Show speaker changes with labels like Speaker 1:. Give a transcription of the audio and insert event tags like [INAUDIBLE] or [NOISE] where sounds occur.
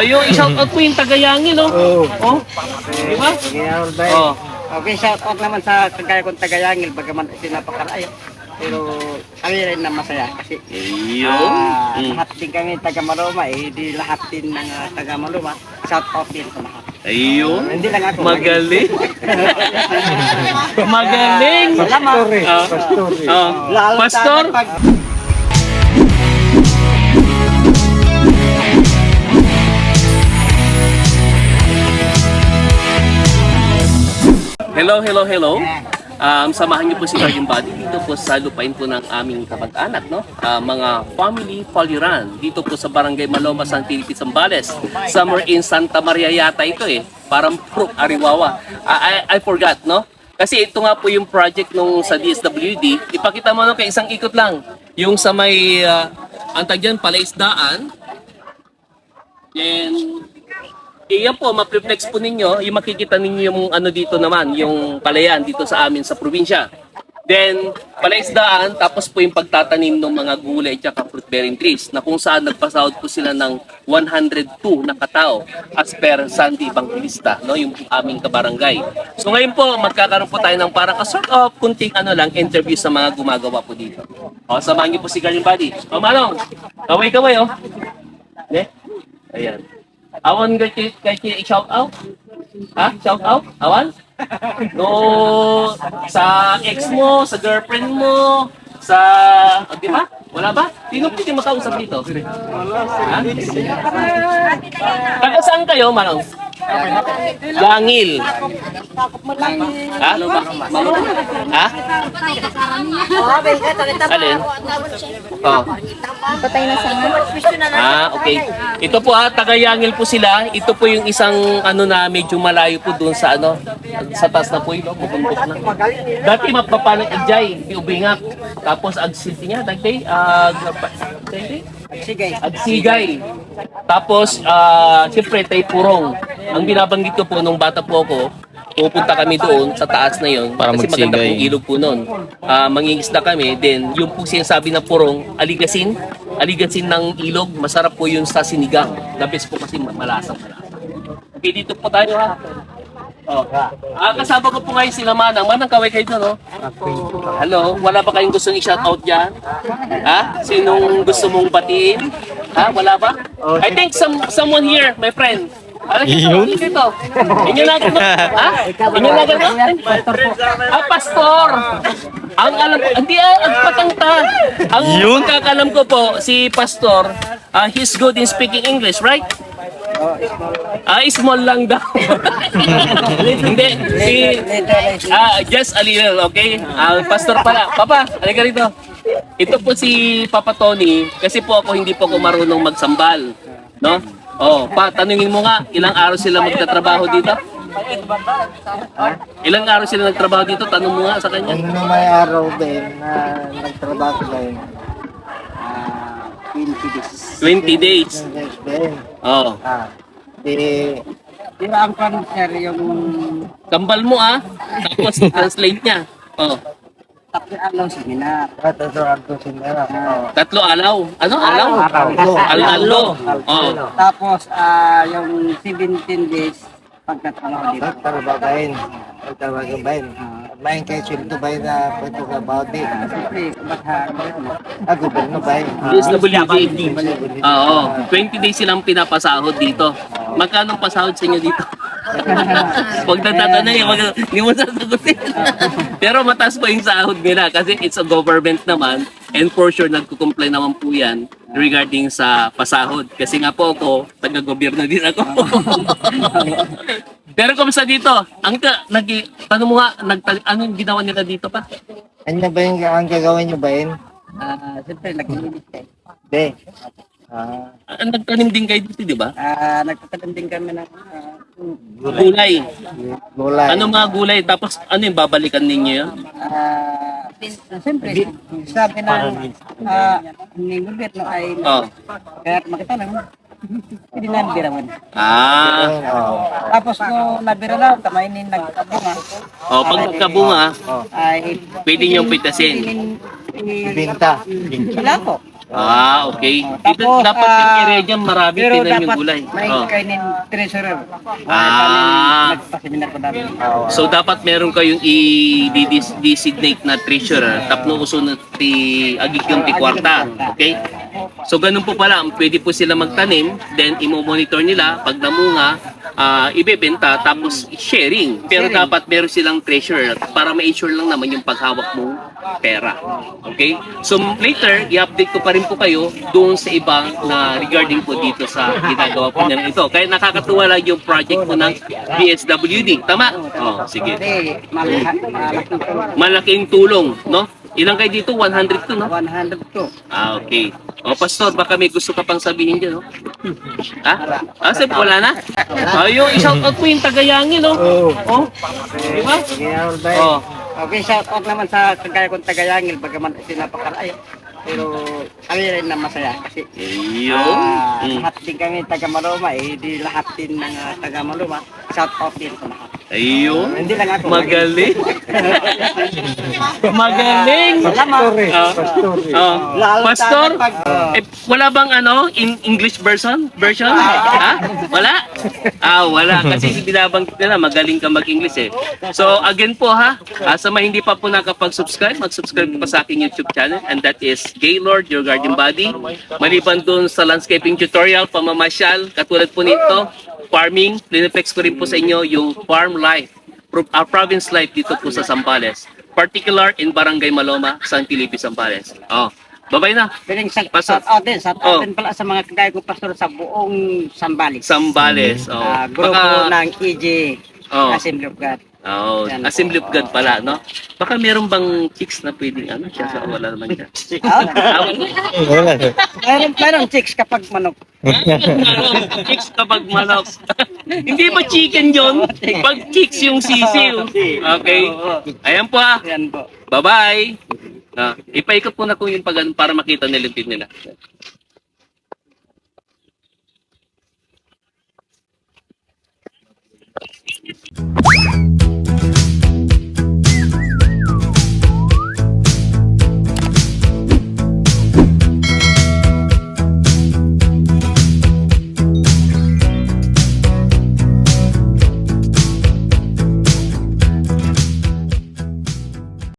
Speaker 1: Ah, yung i-shout out mo yung tagayangin, no?
Speaker 2: Oo.
Speaker 1: Oh. Di ba?
Speaker 2: Ba?
Speaker 1: Oh.
Speaker 2: Okay, shout out naman sa kagaya kong Tagayangil, bagaman ito napakalayo. Pero kami rin na masaya kasi
Speaker 1: Ayun.
Speaker 2: ah,
Speaker 1: Mm.
Speaker 2: lahat din kami taga Maluma eh, di lahat din ng ah, taga Maluma. Shout out din sa lahat.
Speaker 1: Ayun.
Speaker 2: Hindi lang ako.
Speaker 1: Magaling. [LAUGHS] Magaling.
Speaker 2: Salamat.
Speaker 1: Ah. Ah.
Speaker 2: Lalo
Speaker 1: Pastor?
Speaker 2: sana pag
Speaker 1: Hello, hello, hello. Um, samahan niyo po si Guardian Body dito po sa lupain po ng aming kamag-anak, no? Ah, mga family Poliran dito po sa Barangay Maloma, San Felipe, Zambales. Somewhere in Santa Maria yata ito eh. Parang pro Ariwawa. Ah, I, I forgot, no? Kasi ito nga po yung project nung sa DSWD. Ipakita mo no kay isang ikot lang. Yung sa may, uh, ang tag dyan, palaisdaan. Then, Iyan po, ma-reflex po ninyo, yung makikita ninyo yung ano dito naman, yung palayan dito sa amin sa probinsya. Then, palaisdaan, tapos po yung pagtatanim ng mga gulay at saka fruit bearing trees na kung saan nagpasahod po sila ng 102 na katao as per Sandy Evangelista, no, yung aming kabarangay. So ngayon po, magkakaroon po tayo ng parang a sort of kunting ano lang, interview sa mga gumagawa po dito. O, samahan niyo po si Galing Buddy. O, Manong, kaway-kaway, oh. Ne? Ayan. Awan kay kay kay kay shout out? Ha? Shout out? Awan? No sa ex mo, sa girlfriend mo, sa oh, di ba? Wala ba? Sino pwede makausap dito? Ha? Taga saan kayo, Manong? Langil. Ha? Ha? Alin? Oh.
Speaker 3: Patay na
Speaker 1: Ah, okay. Ito po ha, Tagayangil po sila. Ito po yung isang ano na medyo malayo po doon sa ano, sa taas na po ito, bubundok na. Dati mapapanag ijay, iubingak. Tapos ag city niya, dagday, ag dagday,
Speaker 2: sige.
Speaker 1: agsigay. Tapos ah, siyempre tay purong. Ang binabanggit ko po nung bata po ako, pupunta kami doon sa taas na yon
Speaker 4: Para
Speaker 1: kasi maganda
Speaker 4: magsigay.
Speaker 1: pong ilog po noon. Ah, mangingisda kami, then yung po sinasabi na purong, aligasin, aligasin ng ilog, masarap po yun sa sinigang. The best po kasi malasang malasa. Okay, dito po tayo ha. Oh. Ah, kasama ko po ngayon sila Manang. Manang, kaway kayo doon, no? Hello, wala ba kayong gustong i-shoutout dyan? Ha? Sinong gusto mong batiin? Ha? Wala ba? I think some someone here, my friend. Dito. Inyo na ganun? Ha? Inyo na ganun? Ah, pastor! Ang alam ko, hindi ah, ang patangta. Ang
Speaker 4: Yun?
Speaker 1: pagkakalam ko po, si pastor, ah, he's good in speaking English, right? Ah, small lang daw. [LAUGHS] Hindi. Si, ah, just a little, okay? Ah, pastor pala. Papa, halika rito. Ito po si Papa Tony, kasi po ako hindi po ako marunong magsambal. No? Oh, pa, tanungin mo nga, ilang araw sila magtatrabaho dito? Ilang araw sila nagtrabaho dito? Tanong mo nga sa kanya.
Speaker 2: Ang na may araw din na nagtrabaho din, ah, 20 days.
Speaker 1: 20 days.
Speaker 2: 20 days din.
Speaker 1: Oh.
Speaker 2: Ah, di, Pero ang kan sir, yung
Speaker 1: Kambal mo ah. Tapos translate niya. Oh.
Speaker 2: Tatlo alaw seminar. Tatlo alaw seminar.
Speaker 1: Tatlo alaw. Ano? Alaw?
Speaker 2: Alaw.
Speaker 1: Alalo. Oh.
Speaker 2: Tapos, ah, yung 17 days, pagtatrabaho dito. Pagtrabahin. Pagtrabahin. Main kayo sildo ba na pagtrabaho din? Siyempre, baka, ah, gobyerno ba yun?
Speaker 1: DSWD. Oo. 20 days silang pinapasahod dito. Magkano ang pasahod sa inyo dito? Huwag na tatanong eh. Wag, hindi mo sasagutin. Pero mataas po yung sahod nila kasi it's a government naman and for sure nagko-comply naman po yan regarding sa pasahod. Kasi nga po ako, taga-gobyerno din ako. [LAUGHS] Pero kumusta dito? Ang ka, nag, tanong mo nga, nag, anong ginawa nila dito pa?
Speaker 2: Ano ba yung ang gagawin nyo ba yun? Ah, siyempre, nag-iinit kayo. Hindi. Ah,
Speaker 1: Ah, nagtanim din kayo dito, di ba?
Speaker 2: ah, nagtatanim din kami ng ah,
Speaker 1: Gulay.
Speaker 2: gulay.
Speaker 1: Ano mga gulay? Tapos ano yung babalikan ninyo yun?
Speaker 2: Ah, siyempre, sabi ng ah, ni gobyerno ay
Speaker 1: Oh.
Speaker 2: kaya makita lang, [LAUGHS] hindi na birawan.
Speaker 1: Ah.
Speaker 2: Tapos kung nabira na, kamainin nagkabunga,
Speaker 1: Oh, pag nagkabunga,
Speaker 2: ay
Speaker 1: pwede niyong pitasin.
Speaker 2: Ibinta. Wala ko.
Speaker 1: Ah, okay.
Speaker 2: Oh,
Speaker 1: Dito,
Speaker 2: tapos,
Speaker 1: dapat yung
Speaker 2: ah,
Speaker 1: area dyan, marami
Speaker 2: Pero
Speaker 1: tinan yung
Speaker 2: dapat
Speaker 1: gulay.
Speaker 2: may
Speaker 1: Oh.
Speaker 2: kainin treasurer.
Speaker 1: Ah.
Speaker 2: Nagpa-seminar ko dami.
Speaker 1: So dapat meron kayong i-designate na treasurer tapno usunod ti agik yung ti kwarta. Okay? So ganun po pala, pwede po sila magtanim, then imo-monitor nila pag namunga, ah, ibebenta tapos sharing. Pero
Speaker 2: Sharing.
Speaker 1: dapat meron silang treasurer para ma-ensure lang naman yung paghawak mo pera. Okay? So later, i-update ko pa rin po kayo doon sa ibang na regarding po dito sa ginagawa po nila ito. Kaya nakakatuwa lang yung project po ng BSWD. Tama? Oh, sige.
Speaker 2: Malaking tulong,
Speaker 1: no? Ilang kayo dito? 102, no?
Speaker 2: 102.
Speaker 1: Ah, okay. O, Pastor, baka may gusto ka pang sabihin dyan, no? Ha? Ah, sabi, wala na? Yung isang out po yung tagayangin, no?
Speaker 2: Oo.
Speaker 1: Oh, di ba? Oh.
Speaker 2: Okay, shout out naman sa kagaya kong Tagayangil, bagaman ito napakalayo. Pero kami rin na masaya kasi
Speaker 1: Ayun.
Speaker 2: ah,
Speaker 1: Mm.
Speaker 2: lahat din kami taga Maluma, eh, di lahat din ng ah, taga Maluma. Shout out din sa lahat.
Speaker 1: Ayun.
Speaker 2: Hindi lang ako.
Speaker 1: Magaling. Magaling. Ah, ah.
Speaker 2: Lalo
Speaker 1: Pastor,
Speaker 2: sana pag- ah.
Speaker 1: eh, wala bang ano, in English version? Version? Ha? Wala? Ah, wala. Kasi [LAUGHS] binabanggit nila, magaling ka mag-English eh. So, again po ha, ah, sa mga hindi pa po nakapag-subscribe, mag-subscribe pa sa aking YouTube channel and that is Gaylord, Your Garden Body. Maliban dun sa landscaping tutorial, pamamasyal, katulad po nito, farming, lineflex ko rin po sa inyo yung farm life, pro- ah, province life dito po sa Zambales. Particular in Barangay Maloma, San Felipe, Zambales. Oh, babay na.
Speaker 2: Piling sa
Speaker 1: Pastor.
Speaker 2: shout out din, shout
Speaker 1: Oh.
Speaker 2: din pala sa mga kagaya kong pastor sa buong Sambales.
Speaker 1: Zambales. Oh.
Speaker 2: Ah, grupo
Speaker 1: Baka,
Speaker 2: ng EJ
Speaker 1: oh,
Speaker 2: Assembly of God.
Speaker 1: Oh,
Speaker 2: Yan
Speaker 1: Assembly of God pala, no? Baka meron bang chicks na pwedeng ano siya sa wala naman siya. Wala. [LAUGHS]
Speaker 2: Meron, meron chicks kapag manok. [LAUGHS]
Speaker 1: chicks kapag manok. Hindi ba chicken yon? Pag chicks yung sisiw. Okay. Ayan po ah.
Speaker 2: ha. Po.
Speaker 1: Bye-bye. Ah, ipaikot po na ko yung pag para makita nila yung pin nila.